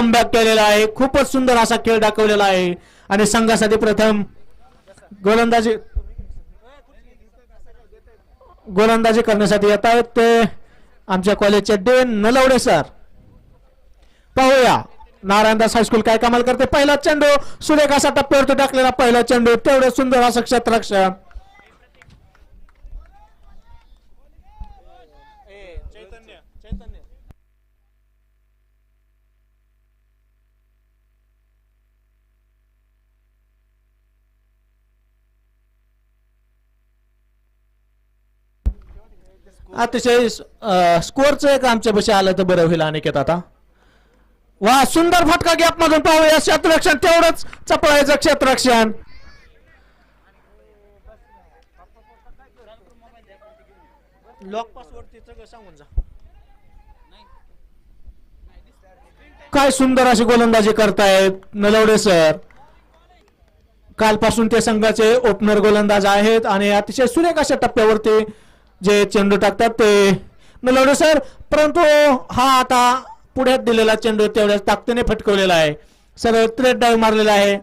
Comeback केलेला आहे. खूपच सुंदर असा खेळ दाखवलेला आहे. आणि संघासाठी प्रथम गोलंदाजी गोलंदाजी करण्यासाठी येत आहेत ते आमच्या कॉलेजचे डेन नलवडे सर. पाहूया. नारायणदास हायस्कूल काय कमाल करते. पहिला चेंडू. सुरेख असा टप्प्यावरती टाकलेला पहिला चेंडू. तेवढं सुंदर असं क्षेत्ररक्षण. अतिशय स्कोअरचं एक आमच्या पैसे आलं तर बरं होईल अनिकेत आता. वा सुंदर फटका गॅप मधून पाहूया. क्षेत्ररक्षण तेवढंच चपळायचं क्षेत्ररक्षण काय सुंदर अशी गोलंदाजी करतायत नलवडे सर. कालपासून ते संघाचे ओपनर गोलंदाज आहेत आणि अतिशय सुरेख अशा टप्प्यावरती जे चेंडू टाकतात ते. मिळवले सर परंतु हा आता पुढ्यात दिलेला चेंडू तेवढ्याच ताकदीने फटकवलेला आहे. सरळ ट्रेड डाव मारलेला आहे.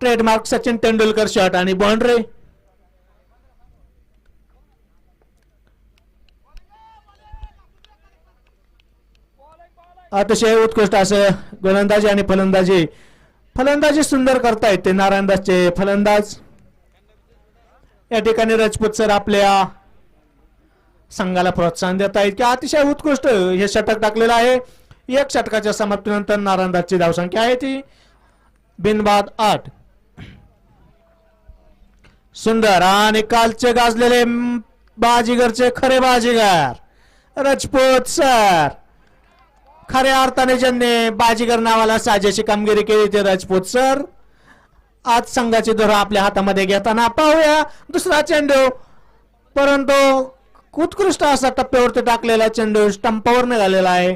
ट्रेडमार्क सचिन तेंडुलकर शॉट आणि बाउंड्री अतिशय उत्कृष्ट असं गोलंदाजी आणि फलंदाजी. फलंदाजी सुंदर करतायत ते नारायणदासचे फलंदाज. या ठिकाणी राजपूत सर आपल्या संघाला प्रोत्साहन देत आहेत की अतिशय उत्कृष्ट हे षटक टाकलेलं आहे. एक षटकाच्या समाप्तीनंतर नारायणदासची धावसंख्या आहे ती. बिनबाद आठ. सुंदर आणि कालचे गाजलेले बाजीगरचे खरे बाजीगर. राजपूत सर. खऱ्या अर्थाने ज्यांनी बाजीगर नावाला साजेशी कामगिरी केली ते राजपूत सर. आज संघाची दोरा आपल्या हातामध्ये घेताना पाहूया. दुसरा चेंडू. परंतु उत्कृष्ट असा टप्प्यावरती टाकलेला चेंडू स्टंपावर निघालेला आहे.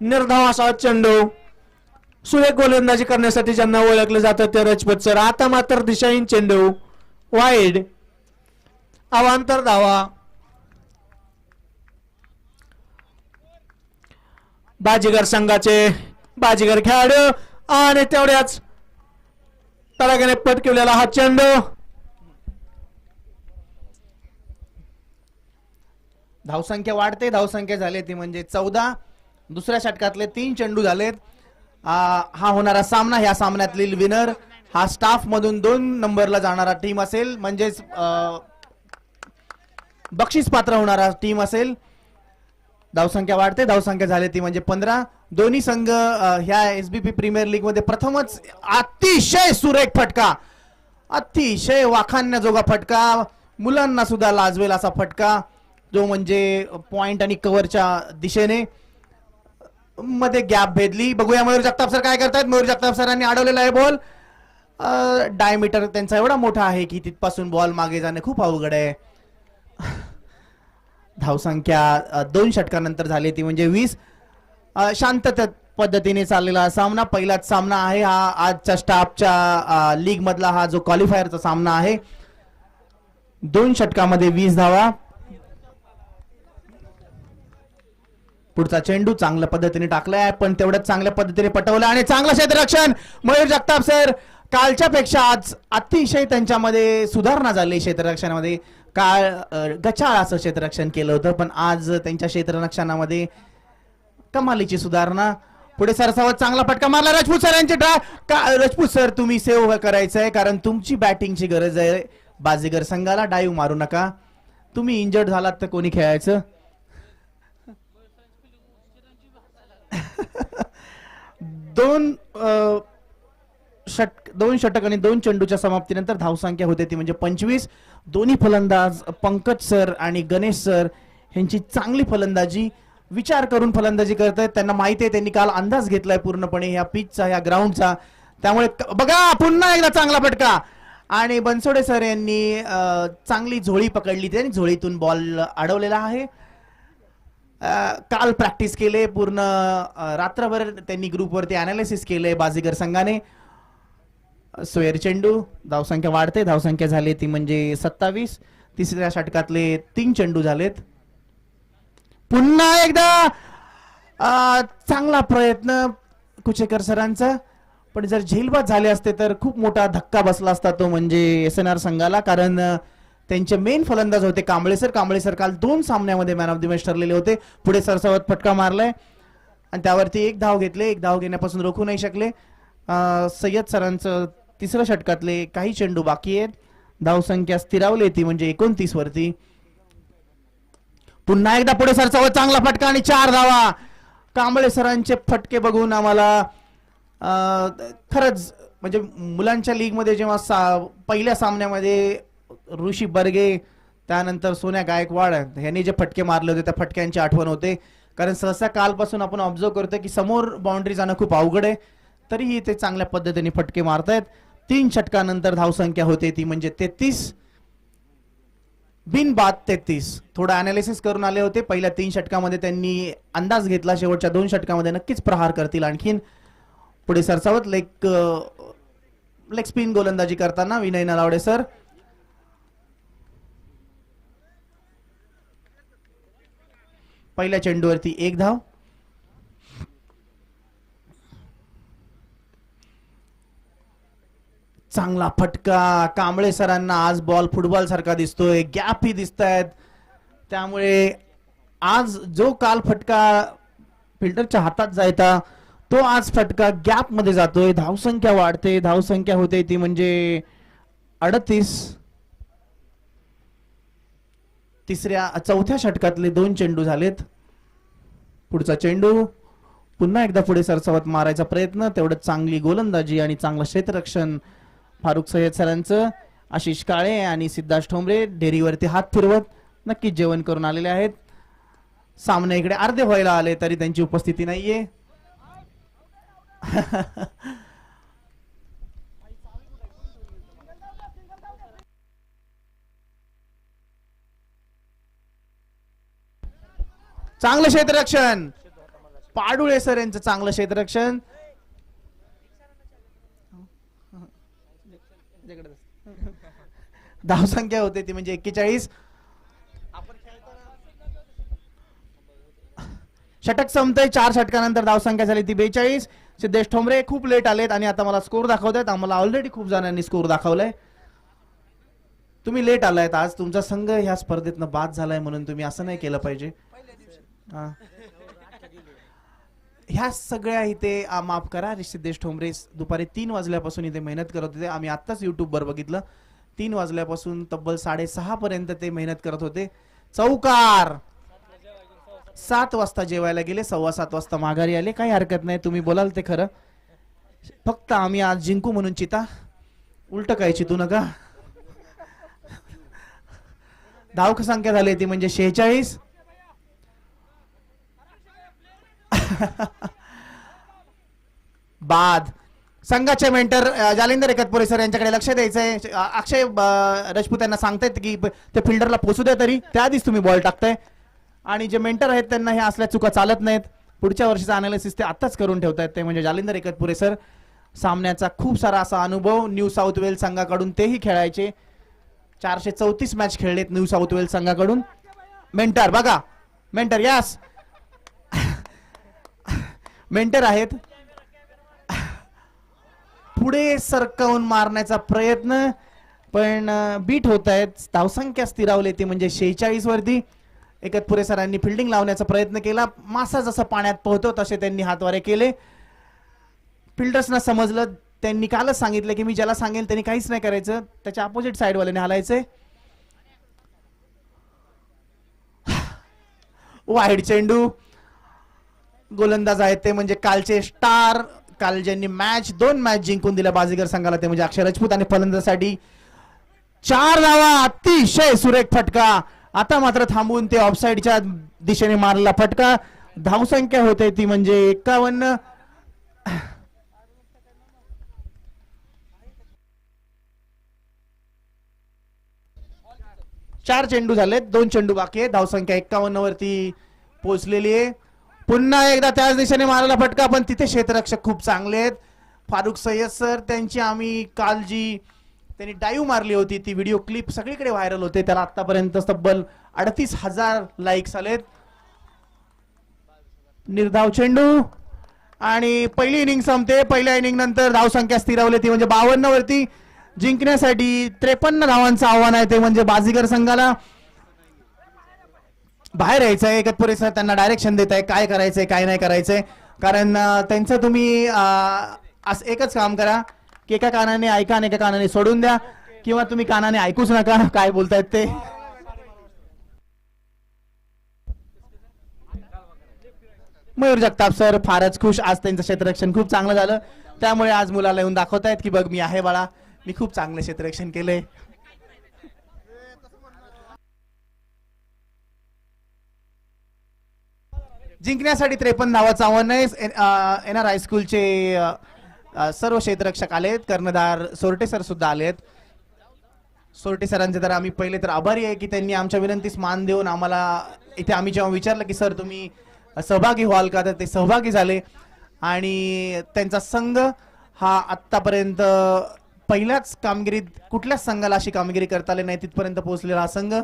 निर्धाव असा चेंडू सुरेख गोलंदाजी करण्यासाठी ज्यांना ओळखलं जातं ते रजपत सर. आता मात्र दिशाहीन चेंडू वाईड अवांतर धावा. बाजीगर संघाचे बाजीगर खेळाडू. आणि तेवढ्याच तडाख्याने पटकवलेला हा चेंडू. धावसंख्या वाढते धावसंख्या झाली ती म्हणजे चौदा दुसऱ्या षटकातले तीन चेंडू झालेत. हा होणारा सामना ह्या सामन्यातील विनर हा स्टाफ मधून दोन नंबरला जाणारा टीम असेल. म्हणजेच बक्षीस पात्र होणारा टीम असेल. धावसंख्या वाढते धावसंख्या झाली ती म्हणजे पंधरा. दोन्ही संघ अ, ह्या एसबीपी प्रीमियर लीगमध्ये प्रथमच अतिशय सुरेख फटका. अतिशय वाखाणण्याजोगा फटका. मुलांना सुद्धा लाजवेल असा फटका. जो म्हणजे पॉइंट आणि कव्हरच्या दिशेने मध्ये गॅप भेदली. बघूया मयूर जगताप सर काय करतायत. मयूर जगताप सरांनी अडवलेला आहे बॉल डायमीटर त्यांचा एवढा मोठा आहे की तिथपासून बॉल मागे जाणे खूप अवघड आहे. धावसंख्या दोन षटकानंतर झाली ती म्हणजे वीस. शांत पद्धतीने चाललेला सामना. पहिलाच सामना आहे हा आजच्या स्टाफच्या लीग मधला हा जो क्वालिफायरचा सामना आहे. दोन षटकामध्ये वीस धावा. पुढचा चेंडू चांगल्या पद्धतीने टाकलाय पण तेवढ्याच चांगल्या पद्धतीने पटवलं आणि चांगलं क्षेत्ररक्षण मयूर जगताप सर कालच्या पेक्षा आज अतिशय त्यांच्यामध्ये सुधारणा झाली क्षेत्ररक्षणामध्ये काळ गचाळ असं क्षेत्ररक्षण केलं होतं पण आज त्यांच्या क्षेत्ररक्षणामध्ये कमालीची सुधारणा. पुढे सरसावत चांगला फटका मारला राजपूत सरांचे ड्राय का राजपूत सर तुम्ही सेव्ह करायचं आहे कारण तुमची बॅटिंगची गरज आहे. बाजीगर संघाला डाईव्ह मारू नका. तुम्ही इंजर्ड झालात तर कोणी खेळायचं? दोन षट दोन षटक आणि दोन चेंडूच्या समाप्तीनंतर धावसंख्या होते ती म्हणजे पंचवीस. दोन्ही फलंदाज पंकज सर आणि गणेश सर यांची चांगली फलंदाजी. विचार करून फलंदाजी करत आहेत त्यांना माहिती आहे त्यांनी काल अंदाज घेतलाय पूर्णपणे ह्या पिचचा ह्या ग्राउंडचा त्यामुळे बघा पुन्हा एकदा चांगला फटका. आणि बनसोडे सर यांनी चांगली झोळी पकडली. त्यांनी झोळीतून बॉल अडवलेला आहे. काल प्रॅक्टिस केले पूर्ण रात्रभर त्यांनी ग्रुपवरती अनालिसिस केले बाजीगर संघाने. सोयर चेंडू धावसंख्या वाढते धावसंख्या झाली ती म्हणजे सत्तावीस. तिसऱ्या षटकातले तीन चेंडू झालेत. पुन्हा एकदा चांगला प्रयत्न कुचेकर सरांचा. पण जर झेलबाद झाले असते तर खूप मोठा धक्का बसला असता तो म्हणजे एस एन आर संघाला कारण त्यांचे मेन फलंदाज होते कांबळे सर कांबळे सर काल दोन सामन्यामध्ये मॅन ऑफ द मॅच ठरलेले होते. पुढे सरसावत फटका मारलाय. आणि त्यावरती एक धाव घेतले. एक धाव घेण्यापासून रोखू नाही शकले. सय्यद सरांचं तिसऱ्या षटकातले काही चेंडू बाकी आहेत. धावसंख्या स्थिरावली ती म्हणजे एकोणतीस वरती. पुन्हा एकदा पुढे सरसावत चांगला फटका आणि चार धावा. कांबळे सरांचे फटके बघून आम्हाला खरंच म्हणजे मुलांच्या लीगमध्ये जेव्हा सा पहिल्या सामन्यामध्ये ऋषी बर्गे त्यानंतर सोन्या गायकवाड ह्यांनी जे फटके मारले होते त्या फटक्यांची आठवण होते. कारण सहसा कालपासून आपण ऑब्झर्व करतोय की समोर बाउंड्री जाणं खूप अवघड आहे. तरीही ते चांगल्या पद्धतीने फटके मारतायत. तीन षटकानंतर धावसंख्या होते ती म्हणजे तेहतीस. बिन बाद तेहतीस. थोडं अनालिसिस करून आले होते. पहिल्या तीन षटकामध्ये त्यांनी अंदाज घेतला. शेवटच्या दोन षटकामध्ये नक्कीच प्रहार करतील आणखीन. पुढे सरसावत लेग लेग स्पिन गोलंदाजी करताना विनय नलावडे सर. पहिल्या चेंडूवरती एक धाव. चांगला फटका कांबळे सरांना आज बॉल फुटबॉल सारखा दिसतोय. गॅप ही दिसत आहेत त्यामुळे आज जो काल फटका फिल्डरच्या हातात जायचा तो आज फटका गॅपमध्ये जातोय. धावसंख्या वाढते. धावसंख्या होते ती म्हणजे अडतीस. तिसऱ्या चौथ्या षटकातले दोन चेंडू झालेत. पुढचा चेंडू पुन्हा एकदा पुढे सरसावत मारायचा प्रयत्न. तेवढं चांगली गोलंदाजी आणि चांगलं क्षेत्ररक्षण फारुख सय्यद सरांचं. आशिष काळे आणि सिद्धार्थ ठोंबरे डेरीवरती हात फिरवत नक्कीच जेवण करून आलेले आहेत. सामने इकडे अर्धे व्हायला आले तरी त्यांची उपस्थिती नाहीये. चांगलं क्षेत्ररक्षण. पाडुळे सर यांचं चांगलं क्षेत्ररक्षण. धावसंख्या होते ती म्हणजे एक्केचाळीस. षटक संपतंय चार षटकानंतर धावसंख्या झाली ती बेचाळीस. सिद्धेश ठोंबरे खूप लेट आलेत आणि आता मला स्कोर दाखवतायत. आम्हाला ऑलरेडी खूप जणांनी स्कोर दाखवलाय. तुम्ही लेट आलायत आज. तुमचा संघ ह्या स्पर्धेतनं बाद झालाय म्हणून तुम्ही असं नाही केलं पाहिजे. ह्या सगळ्या इथे माफ करा सिद्धेश ठोंबरे दुपारी तीन वाजल्यापासून इथे मेहनत करत होते. आम्ही आत्ताच युट्यूबवर बघितलं. तीन वाजल्यापासून तब्बल साडेसहा पर्यंत ते मेहनत करत होते. चौकार! सात वाजता जेवायला गेले सव्वा सात वाजता माघारी आले. काही हरकत नाही तुम्ही बोलाल ते खरं. फक्त आम्ही आज जिंकू म्हणून चिता. उलट काय चितू नका. धावक संख्या झाली ती म्हणजे शेहेचाळीस. बाद. संघाचे मेंटर जालिंदर एकतपुरे सर यांच्याकडे लक्ष द्यायचंय. अक्षय राजपूत यांना सांगतायत की ते फिल्डरला पोचू द्या तरी. त्याआधीच तुम्ही बॉल टाकताय. आणि जे मेंटर आहेत त्यांना हे असल्या चुका चालत नाहीत. पुढच्या वर्षीचा अनालिसिस ते आत्ताच करून ठेवतायत ते म्हणजे जालिंदर एकतपुरे सर सामन्याचा खूप सारा असा अनुभव न्यू साऊथ वेल्स संघाकडून तेही खेळायचे. चारशे चौतीस मॅच खेळलेत न्यू साऊथ वेल्स संघाकडून. मेंटर बघा. मेंटर यास मेंटर आहेत. पुढे सरकावून मारण्याचा प्रयत्न पण बीट होत आहेत धावसंख्या स्थिरावली ती म्हणजे शेहेचाळीस वरती एकतपुरे सरांनी फिल्डिंग लावण्याचा प्रयत्न केला. मासा जसं पाण्यात पोहतो तसे त्यांनी हातवारे केले. फिल्डर्सना समजलं. त्यांनी कालच सांगितलं की मी ज्याला सांगेल त्यांनी काहीच नाही करायचं. त्याच्या अपोजिट साईडवाल्याने हालायचंय वाईड चेंडू. गोलंदाज आहेत ते म्हणजे कालचे स्टार काल ज्यांनी मॅच दोन मॅच जिंकून दिल्या बाजीगर संघाला ते म्हणजे अक्षय राजपूत आणि फलंदाजसाठी चार धावा अतिशय सुरेख फटका. आता मात्र थांबून ते ऑफसाईडच्या दिशेने मारला फटका. धावसंख्या होते ती म्हणजे एकावन्न. चार चेंडू झालेत दोन चेंडू बाकी आहे धावसंख्या एक्कावन्न वरती पोहोचलेली आहे. पुन्हा एकदा त्याच दिशेने मारायला फटका पण तिथे क्षेत्ररक्षक खूप चांगले आहेत. फारुख सय्यद सर त्यांची आम्ही काल जी त्यांनी डाईव्ह मारली होती. ती व्हिडिओ क्लिप सगळीकडे व्हायरल होते. त्याला आतापर्यंत तब्बल अडतीस हजार लाईक्स आलेत निर्धाव चेंडू. आणि पहिली इनिंग संपते. पहिल्या इनिंग नंतर धावसंख्या स्थिरावली ती म्हणजे बावन्न वरती जिंकण्यासाठी त्रेपन्न धावांचं आव्हान आहे. ते म्हणजे बाजीगर संघाला. बाहेर यायचं आहे एकत सर त्यांना डायरेक्शन देत आहे काय करायचंय काय नाही करायचंय. कारण त्यांचं तुम्ही असं एकच काम करा की एका कानाने ऐका आणि एका कानाने सोडून द्या किंवा तुम्ही कानाने ऐकूच नका काय बोलतायत ते. मयूर जगताप सर फारच खुश आज त्यांचं क्षेत्ररक्षण खूप चांगलं झालं. त्यामुळे आज मुलाला येऊन दाखवतायत की बघ मी आहे बाळा मी खूप चांगलं क्षेत्ररक्षण केलंय. जिंकण्यासाठी त्रेपन्न धावाचं आव्हान आहे. एन आर हायस्कूलचे सर्व क्षेत्ररक्षक आलेत. कर्णधार सोरटे सर सुद्धा आलेत. सोरटे सरांचे तर आम्ही पहिले तर आभारी आहे की त्यांनी आमच्या विनंतीस मान देऊन आम्हाला इथे आम्ही जेव्हा विचारलं की सर तुम्ही सहभागी व्हाल का? तर ते सहभागी झाले. आणि त्यांचा संघ हा आत्तापर्यंत पहिल्याच कामगिरीत कुठल्याच संघाला अशी कामगिरी करता आली नाही तिथपर्यंत पोहोचलेला हा संघ.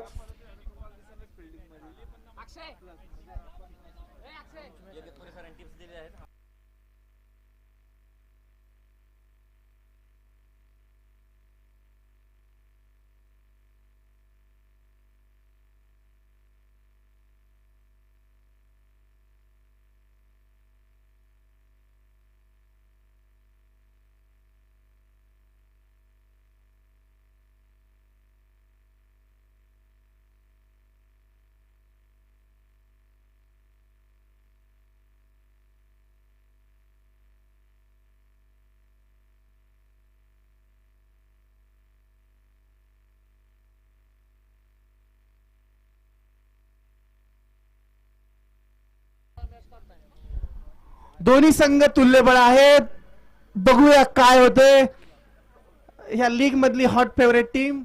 दोन्ही संघ तुल्यबळ आहेत. बघूया काय होते. ह्या लीग मधली हॉट फेवरेट टीम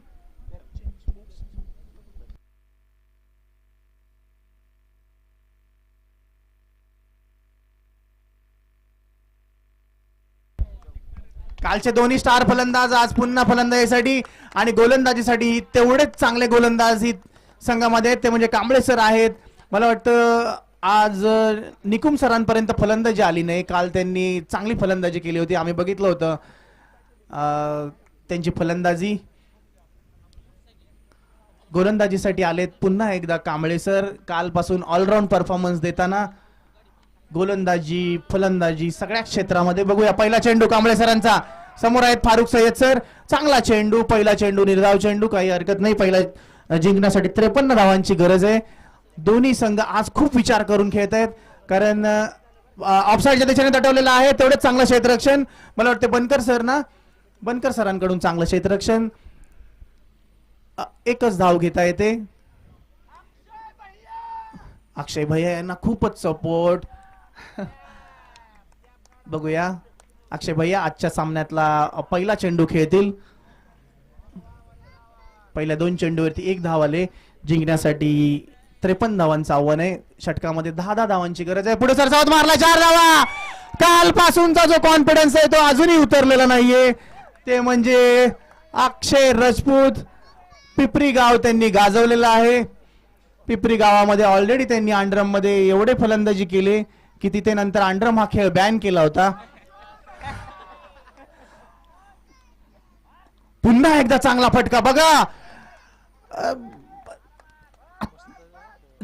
कालचे दोन्ही स्टार फलंदाज आज पुन्हा फलंदाजीसाठी आणि गोलंदाजीसाठी तेवढेच चांगले गोलंदाज ही संघामध्ये ते म्हणजे कांबळे सर आहेत. मला वाटतं आज निकुम सरांपर्यंत फलंदाजी आली नाही. काल त्यांनी चांगली फलंदाजी केली होती. आम्ही बघितलं होतं. त्यांची फलंदाजी. गोलंदाजीसाठी आलेत पुन्हा एकदा कांबळे सर. कालपासून ऑलराऊंड परफॉर्मन्स देताना गोलंदाजी फलंदाजी सगळ्या क्षेत्रामध्ये बघूया. पहिला चेंडू कांबळे सरांचा. समोर आहेत फारुख सय्यद सर. चांगला चेंडू पहिला चेंडू निर्धाव चेंडू. काही हरकत नाही. पहिला जिंकण्यासाठी त्रेपन्न धावांची गरज आहे. दोन्ही संघ आज खूप विचार करून खेळत आहेत. कारण ऑफसाईडच्या दिशेने दटवलेला आहे. तेवढंच चांगलं क्षेत्ररक्षण. मला वाटतं बनकर सर ना बनकर सरांकडून चांगलं क्षेत्ररक्षण. एकच धाव घेता येते. अक्षय भैया यांना खूपच सपोर्ट बघूया. अक्षय भैया आजच्या सामन्यातला पहिला चेंडू खेळतील. पहिल्या दोन चेंडूवरती एक धाव आले. जिंकण्यासाठी त्रेपन्न धावांचं आव्हान आहे. षटकामध्ये दहा दहा धावांची गरज आहे. पुढे सरसावत मारला चार धावा! कालपासूनचा जो कॉन्फिडन्स आहे तो अजूनही उतरलेला नाहीये. ते म्हणजे अक्षय राजपूत पिपरी गाव त्यांनी गाजवलेलं आहे. पिपरी गावामध्ये ऑलरेडी त्यांनी आंड्रममध्ये एवढे फलंदाजी केले की तिथे नंतर आंड्रम हा खेळ बॅन केला होता. पुन्हा एकदा चांगला फटका बघा!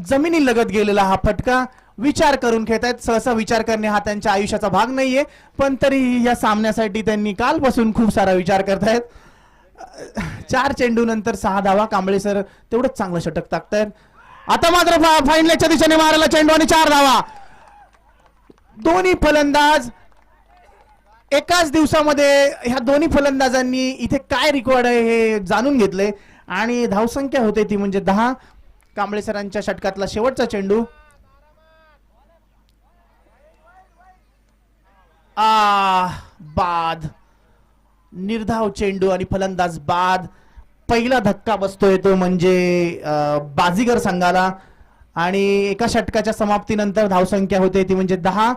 जमिनी लगत गेलेला हा फटका विचार करून खेळतायत सहसा विचार करणे हा त्यांच्या आयुष्याचा भाग नाहीये. पण तरी या सामन्यासाठी त्यांनी कालपासून खूप सारा विचार करतायत चार चेंडू नंतर सहा धावा. कांबळे सर तेवढंच चांगलं षटक टाकतायत. आता मात्र फाईनलच्या दिशेने मारायला चेंडू आणि चार धावा. दोन्ही फलंदाज एकाच दिवसामध्ये ह्या दोन्ही फलंदाजांनी इथे काय रिकॉर्ड आहे हे जाणून घेतले आणि धावसंख्या होते ती म्हणजे दहा. कांबळे सरांच्या षटकातला शेवटचा चेंडू. आ बाद. निर्धाव चेंडू आणि फलंदाज बाद. पहिला धक्का बसतोय तो म्हणजे बाजीगर संघाला. आणि एका षटकाच्या समाप्तीनंतर धावसंख्या होते ती म्हणजे दहा.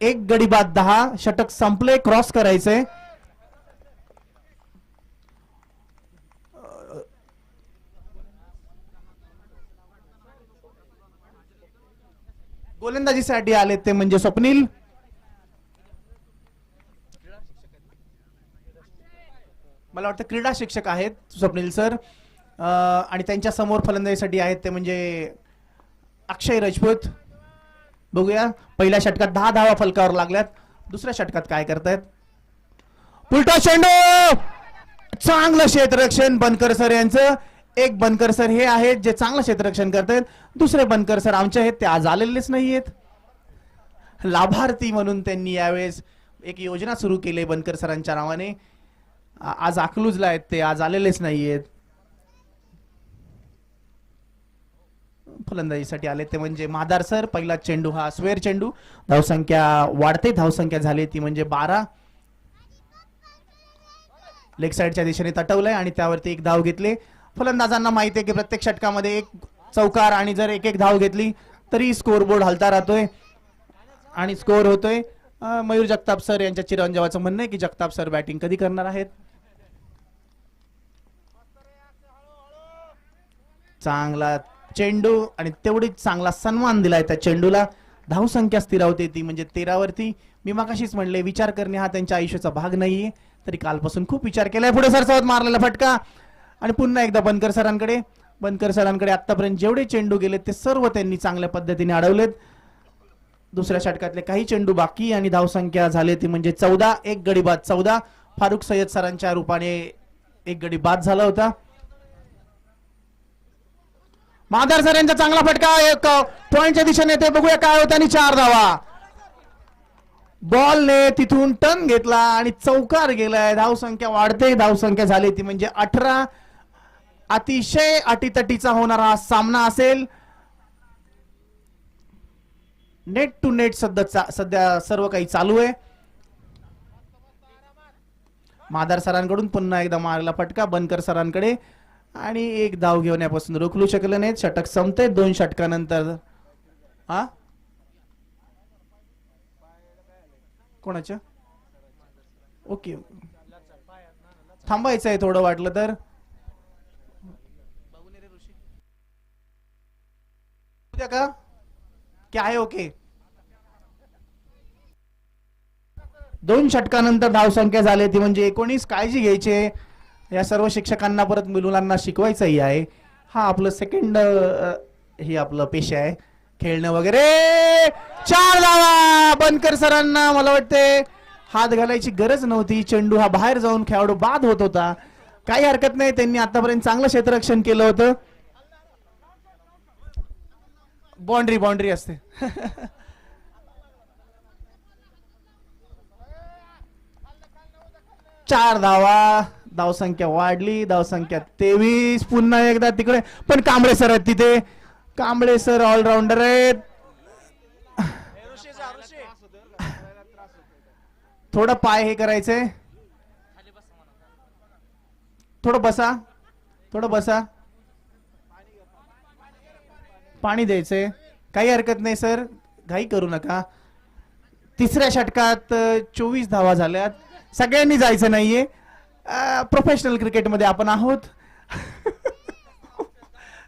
एक गडी बाद दहा. षटक संपले क्रॉस करायचंय गोलंदाजीसाठी आले ते म्हणजे स्वप्नील. मला वाटतं क्रीडा शिक्षक आहेत स्वप्नील सर. आणि त्यांच्यासमोर फलंदाजीसाठी आहेत ते म्हणजे अक्षय राजपूत. बघूया पहिल्या षटकात दहा धावा फलकावर लागल्यात. दुसऱ्या षटकात काय करतायत? पुलटा चेंडू चांगलं क्षेत्ररक्षण बनकर सर यांचं. एक बनकर सर हे आहेत जे चांगलं क्षेत्ररक्षण करतायत. दुसरे बनकर सर आमचे आहेत ते आज आलेलेच नाही आहेत लाभार्थी म्हणून त्यांनी यावेळेस एक योजना सुरू केली बनकर सरांच्या नावाने. आज अकलूजला आहेत ते आज आलेलेच नाहीयेत. फलंदाजीसाठी आले ते म्हणजे मादार सर पहिला चेंडू हा स्वेर चेंडू. धावसंख्या वाढते धावसंख्या झाली ती म्हणजे बारा. लेग साईडच्या दिशेने तटवलंय आणि त्यावरती एक धाव घेतले. फलंदाजांना माहिती आहे की प्रत्येक षटकामध्ये एक चौकार आणि जर एक एक धाव घेतली तरी स्कोर बोर्ड हलता राहतोय. आणि स्कोर होतोय. मयूर जगताप सर यांच्या चिरंजीवाचं म्हणणं आहे की जगताप सर बॅटिंग कधी करणार आहेत? चांगला चेंडू आणि तेवढीच चांगला सन्मान दिलाय त्या चेंडूला. धावसंख्या स्थिरावते ती म्हणजे तेरावरती. मी मागाशीच म्हणले विचार करणे हा त्यांच्या आयुष्याचा भाग नाहीये. तरी कालपासून खूप विचार केलाय. पुढे सरसवत मारलेला फटका. आणि पुन्हा एकदा बनकर सरांकडे. बनकर सरांकडे आतापर्यंत जेवढे चेंडू गेले ते सर्व त्यांनी चांगल्या पद्धतीने अडवलेत. दुसऱ्या षटकातले काही चेंडू बाकी आणि धावसंख्या झाली ती म्हणजे चौदा एक गडी बाद चौदा. फारुख सय्यद सरांच्या रूपाने एक गडी बाद झाला होता. महादार सर यांचा चांगला फटका एक पॉइंटच्या दिशेने ते बघूया काय होतं आणि चार धावा. बॉलने तिथून टन घेतला आणि चौकार गेलाय. धावसंख्या वाढते धावसंख्या झाली ती म्हणजे अठरा. अतिशय अटीतटीचा होणारा हा सामना असेल. नेट टू नेट सध्या चा- सध्या सर्व काही चालू आहे. मादार सरांकडून पुन्हा एकदा मारला फटका बनकर सरांकडे. आणि एक धाव घेऊन यापासून रोखलू शकले नाहीत. षटक संपते. दोन षटकानंतर हा कोणाच्या? ओके. थांबायचं आहे थोडं वाटलं तर. उद्या का? की आहे ओके. दोन षटकानंतर धावसंख्या झाली. ती म्हणजे एकोणीस काळजी घ्यायचे. या सर्व शिक्षकांना परत मुलांना शिकवायचंही आहे. हा आपलं सेकंड हे आपलं पेशा आहे. खेळणं वगैरे. चार धावा! बनकर सरांना मला वाटते हात घालायची गरज नव्हती. चेंडू हा बाहेर जाऊन खेळाडू बाद होत होता. काही हरकत नाही. त्यांनी आतापर्यंत चांगलं क्षेत्ररक्षण केलं होतं. बाउंड्री बाउंड्री असते. चार धावा धावसंख्या वाढली धावसंख्या तेवीस पुन्हा एकदा तिकडे. पण कांबळे सर आहेत तिथे. कांबळे सर ऑलराऊंडर आहेत. थोडं पाय हे करायचंय थोडं बसा. थोडं बसा. पाणी द्यायचंय. काही हरकत नाही सर. घाई करू नका. तिसऱ्या षटकात चोवीस धावा झाल्यात. सगळ्यांनी जायचं नाहीये. प्रोफेशनल क्रिकेटमध्ये आपण आहोत.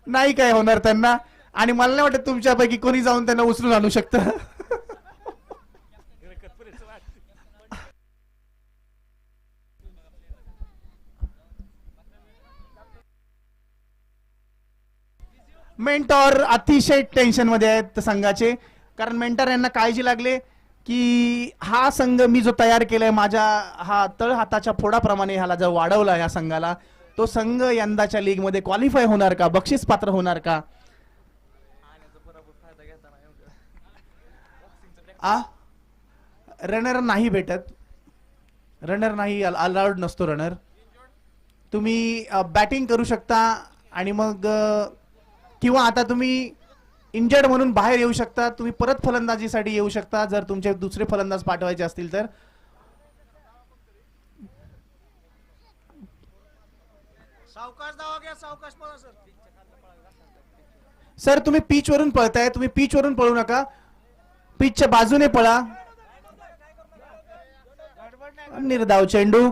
नाही काय होणार त्यांना. आणि मला नाही वाटत तुमच्यापैकी कोणी जाऊन त्यांना उचलून आणू शकतं. मेंटॉर अतिशय टेन्शनमध्ये आहेत संघाचे. कारण मेंटर यांना काळजी लागले की हा संघ मी जो तयार केलाय माझ्या हा तळ हाताच्या फोडाप्रमाणे ह्याला जर वाढवला या संघाला तो संघ यंदाच्या लीगमध्ये क्वालिफाय होणार का? बक्षीस पात्र होणार का? आ? रनर नाही भेटत. रनर नाही अलाउड नसतो रनर तुम्ही बॅटिंग करू शकता आणि मग किंवा आता तुम्ही इंजर्ड म्हणून बाहेर येऊ शकता तुम्ही परत फलंदाजीसाठी येऊ शकता जर तुमचे दुसरे फलंदाज पाठवायचे असतील तर. सर. तुम्ही पिच वरून पळताय तुम्ही पिच वरून पळू नका. पिचच्या बाजूने पळा. निर्धाव चेंडू.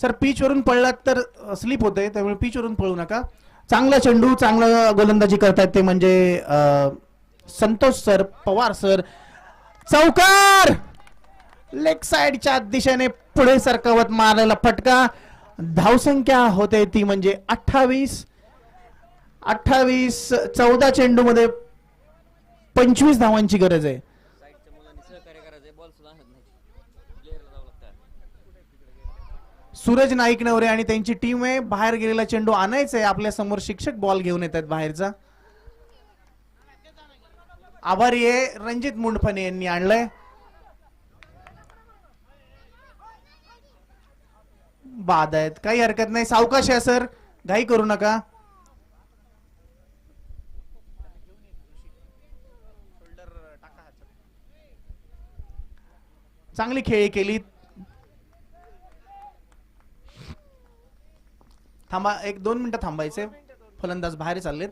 सर पिच वरून पळलात तर स्लिप होते त्यामुळे पिच वरून पळू नका. चांगला चेंडू चांगलं गोलंदाजी करतायत ते म्हणजे संतोष सर पवार सर. चौकार! लेग साइडच्या दिशेने पुढे सरकवत मारलेला फटका. धावसंख्या होते ती म्हणजे अठ्ठावीस. अठ्ठावीस चौदा चेंडूमध्ये पंचवीस धावांची गरज आहे साईडच्या मुलांनी सहकार्य करायचं बॉल सुद्धा आणत नाही प्लेअरला जावं लागतं सूरज नाईक नवरे आणि त्यांची टीम आहे. बाहेर गेलेला चेंडू आणायचा आहे आपल्यासमोर शिक्षक बॉल घेऊन येत आहेत बाहेरचा. आभारी आहे. रणजित मुंडफणे यांनी आणलंय. बाद आहेत. काही हरकत नाही. सावकाश आहे सर. घाई करू नका. चांगली खेळी केली थांबा एक दोन मिनिटं थांबायचे. फलंदाज बाहेर चाललेत.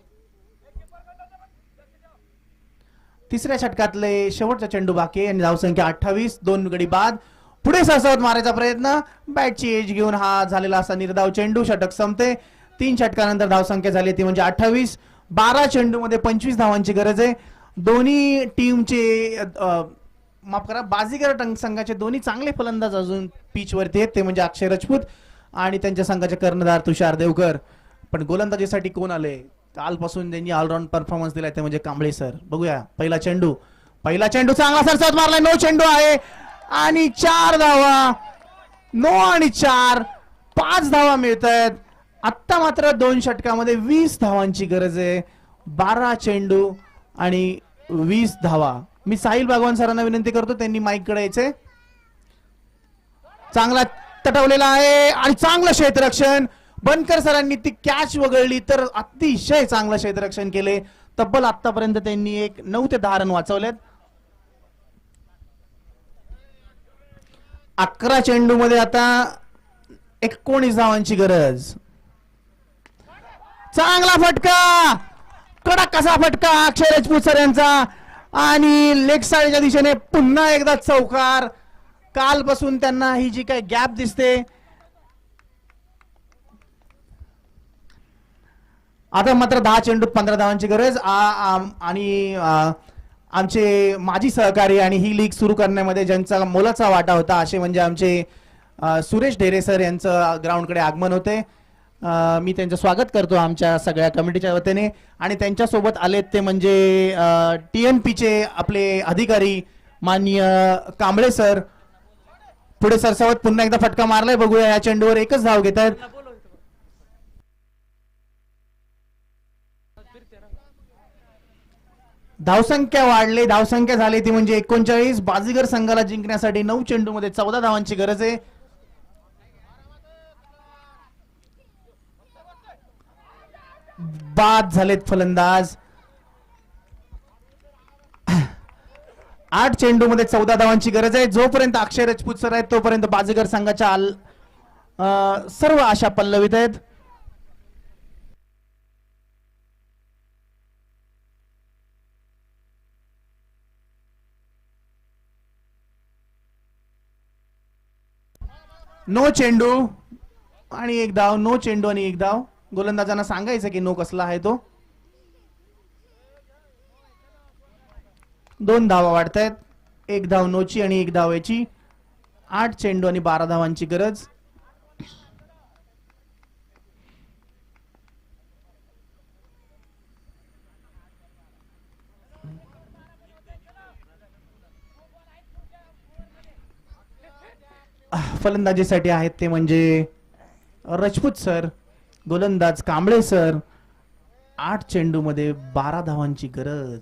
तिसऱ्या षटकातले शेवटचा चेंडू बाकी आणि धावसंख्या अठ्ठावीस दोन गडी बाद. पुढे सरसावत मारायचा प्रयत्न. बॅटची एज घेऊन हा झालेला असा निर्धाव चेंडू. षटक संपते. तीन षटकानंतर धावसंख्या झाली ती म्हणजे अठ्ठावीस. बारा चेंडू मध्ये पंचवीस धावांची गरज आहे. दोन्ही टीमचे माफ करा बाजीगर संघाचे दोन्ही चांगले फलंदाज अजून पिचवरती आहेत. ते म्हणजे अक्षय राजपूत. आणि त्यांच्या संघाचे कर्णधार तुषार देवकर. पण गोलंदाजीसाठी कोण आले? कालपासून त्यांनी ऑलराऊंड परफॉर्मन्स दिलाय ते म्हणजे कांबळे सर. बघूया. पहिला चेंडू. पहिला चेंडू चांगला सरसावत मारलाय. नो चेंडू आहे. आणि चार धावा. नो आणि चार. पाच धावा मिळत आहेत आत्ता मात्र दोन षटकामध्ये वीस धावांची गरज आहे. बारा चेंडू आणि वीस धावा. मी साहिल भगवान सरांना विनंती करतो त्यांनी माईककडे यायचे. चांगला तटवलेला आहे आणि चांगलं क्षेत्ररक्षण. बनकर सरांनी ती कॅच वगळली तर अतिशय चांगलं क्षेत्ररक्षण केले. तब्बल आतापर्यंत त्यांनी एक नऊ ते दहा रन वाचवलेत. अकरा चेंडू मध्ये आता एकोणीस धावांची गरज. चांगला फटका! कडक कसा फटका अक्षय राजपूत सर यांचा आणि लेग साईडच्या दिशेने पुन्हा एकदा चौकार. काल बसून त्यांना ही जी काही गॅप दिसते. आता मात्र दहा चेंडूत पंधरा धावांची गरज. आणि आमचे माजी सहकारी आणि ही लीग सुरू करण्यामध्ये ज्यांचा मोलाचा वाटा होता असे म्हणजे आमचे सुरेश ढेरे सर यांचं ग्राउंडकडे आगमन होते. मी त्यांचं स्वागत करतो आमच्या सगळ्या कमिटीच्या वतीने. आणि त्यांच्यासोबत आलेत ते म्हणजे टी एम पीचे आपले अधिकारी माननीय कांबळे सर पुढे सरसावत पुन्हा एकदा फटका मारलाय. बघूया या चेंडूवर एकच धाव घेत आहेत धावसंख्या वाढली. धावसंख्या झाली ती म्हणजे एकोणचाळीस. बाजीगर संघाला जिंकण्यासाठी नऊ चेंडू मध्ये चौदा धावांची गरज आहे. बाद झालेत फलंदाज. आठ चेंडूमध्ये चौदा धावांची गरज आहे. जोपर्यंत अक्षय राजपूत सर आहेत तोपर्यंत बाजीगर संघाच्या आल सर्व आशा पल्लवित आहेत. नो चेंडू आणि एक धाव नो चेंडू आणि एक धाव. गोलंदाजांना सांगायचं की नो कसला आहे तो. दोन धावा वाढतायत. एक धाव नोची आणि एक धाव याची आठ चेंडू आणि बारा धावांची गरज. फलंदाजीसाठी आहेत ते म्हणजे रजपूत सर गोलंदाज कांबळे सर. आठ चेंडूमध्ये बारा धावांची गरज.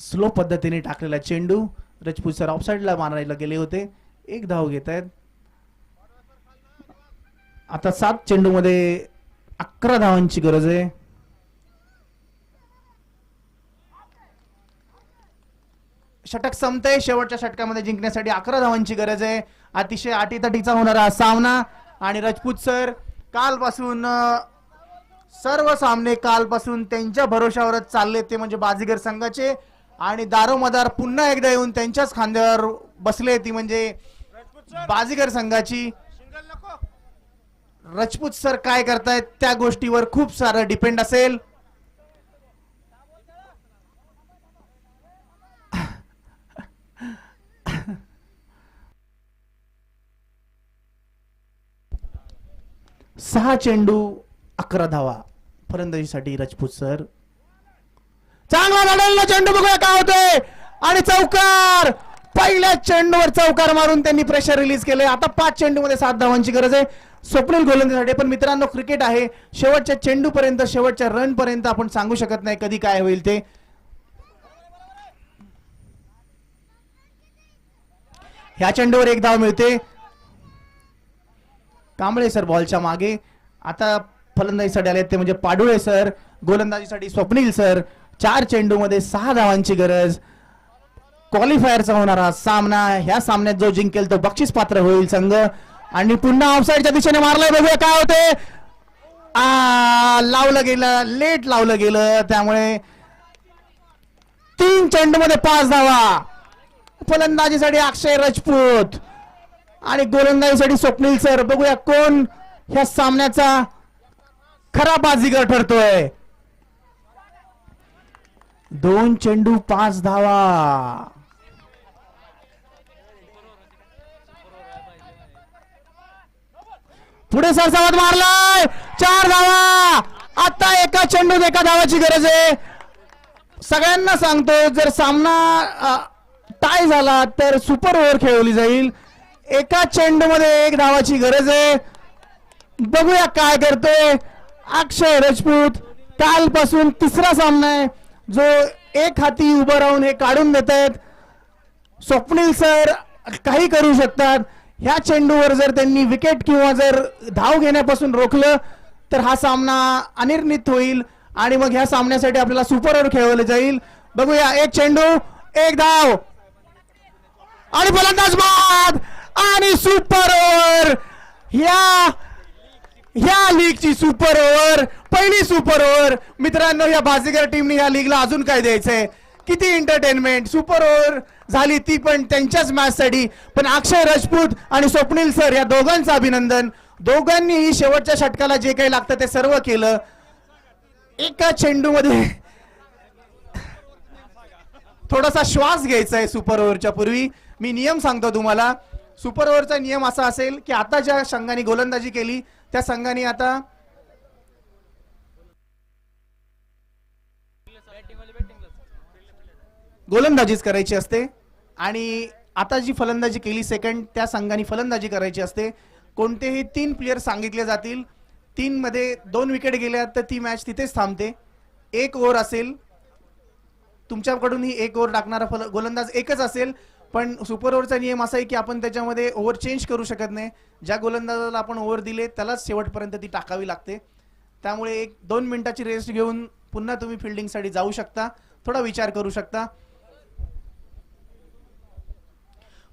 स्लो पद्धतीने टाकलेला चेंडू रजपूत सर ऑफसाईडला मारायला गेले होते. एक धाव घेत आहेत. आता सात चेंडू मध्ये अकरा धावांची गरज आहे. षटक संपते. शेवटच्या षटकामध्ये जिंकण्यासाठी अकरा धावांची गरज आहे. अतिशय अटीतटीचा होणारा सामना आणि रजपूत सर कालपासून सर्व सामने कालपासून त्यांच्या भरोशावरच चालले ते म्हणजे बाजीगर संघाचे. आणि दारोमदार पुन्हा एकदा येऊन त्यांच्याच खांद्यावर बसले. ती म्हणजे बाजीगर संघाची. रजपूत सर काय करतायत? त्या गोष्टीवर खूप सारं डिपेंड असेल. सहा चेंडू अकरा धावा. फलंदाजीसाठी रजपूत सर. चांगला लढवलेला चेंडू बघूया काय होतोय. आणि चौकार. पहिल्या चेंडूवर चौकार मारून त्यांनी प्रेशर रिलीज केले आता पाच चेंडू मध्ये सात धावांची गरज आहे. स्वप्नील गोलंदाजीसाठी पण मित्रांनो क्रिकेट आहे. शेवटच्या चेंडू पर्यंत शेवटच्या रन पर्यंत आपण सांगू शकत नाही कधी काय होईल ते. ह्या चेंडूवर एक धाव मिळते. कांबळे सर बॉलच्या मागे. आता फलंदाजीसाठी आले ते म्हणजे पाडुळे सर. गोलंदाजीसाठी स्वप्नील सर. चार चेंडूमध्ये सहा धावांची गरज. क्वालिफायरचा होणार हा सामना. ह्या सामन्यात जो जिंकेल तो बक्षीस पात्र होईल संघ. आणि पुन्हा ऑफसाईडच्या दिशेने मारलाय. बघूया काय होते. आ लावलं गेलं. लेट लावलं गेलं. त्यामुळे तीन चेंडूमध्ये पाच धावा. फलंदाजीसाठी अक्षय राजपूत. आणि गोलंदाजीसाठी स्वप्नील सर. बघूया कोण ह्या सामन्याचा खरा बाजीगर ठरतोय. दोन चेंडू पाच धावा. पुढे सरसावत मारलाय. चार धावा. आता एका चेंडूत एका धावाची गरज आहे. सगळ्यांना सांगतो जर सामना टाय झाला तर सुपर ओव्हर खेळवली जाईल. एका चेंडूमध्ये एक धावाची गरज आहे. बघूया काय करतोय अक्षय राजपूत. कालपासून तिसरा सामना आहे. जो एक हाती उभं राहून हे काढून देत आहेत स्वप्नील सर काही करू शकतात. ह्या चेंडूवर जर त्यांनी विकेट किंवा जर धाव घेण्यापासून रोखलं तर हा सामना अनिर्णित होईल आणि मग ह्या सामन्यासाठी आपल्याला सुपर ओव्हर खेळवलं जाईल. बघूया एक चेंडू एक धाव. आणि फलंदाज बाद! आणि सुपर ओव्हर! ह्या ह्या लीगची सुपर ओव्हर! पहिली सुपर ओव्हर मित्रांनो या बाजीगर टीमने या लीगला अजून काय द्यायचंय? किती एंटरटेनमेंट सुपर ओव्हर झाली ती पण त्यांच्याच मॅचसाठी पण अक्षय राजपूत आणि स्वप्नील सर या दोघांचं अभिनंदन. दोघांनीही शेवटच्या षटकाला जे काही लागतं ते सर्व केलं. एका चेंडूमध्ये थोडासा श्वास घ्यायचा आहे सुपर ओव्हरच्या पूर्वी. मी नियम सांगतो तुम्हाला. सुपर ओव्हरचा नियम असा असेल की आता ज्या संघाने गोलंदाजी केली त्या संघाने आता गोलंदाजीच करायची असते. आणि आता जी फलंदाजी केली सेकंड त्या संघाने फलंदाजी करायची असते. कोणतेही तीन प्लेयर सांगितले जातील. तीनमध्ये दोन विकेट गेल्या तर ती मॅच तिथेच थांबते. एक ओव्हर असेल. तुमच्याकडून ही एक ओव्हर टाकणारा फल गोलंदाज एकच असेल. पण सुपर ओव्हरचा नियम असा आहे की आपण त्याच्यामध्ये ओव्हर चेंज करू शकत नाही. ज्या गोलंदाजाला आपण ओव्हर दिले त्यालाच शेवटपर्यंत ती टाकावी लागते. त्यामुळे एक दोन मिनिटाची रेस्ट घेऊन पुन्हा तुम्ही फिल्डिंगसाठी जाऊ शकता. थोडा विचार करू शकता.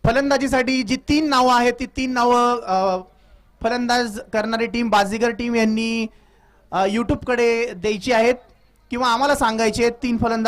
फलंदाजीसाठी जी तीन नावं आहेत ती तीन नावं फलंदाज करणारी टीम बाजीगर टीम यांनी यूट्यूबकडे द्यायची आहेत. किंवा आम्हाला सांगायची आहेत तीन फलंदाज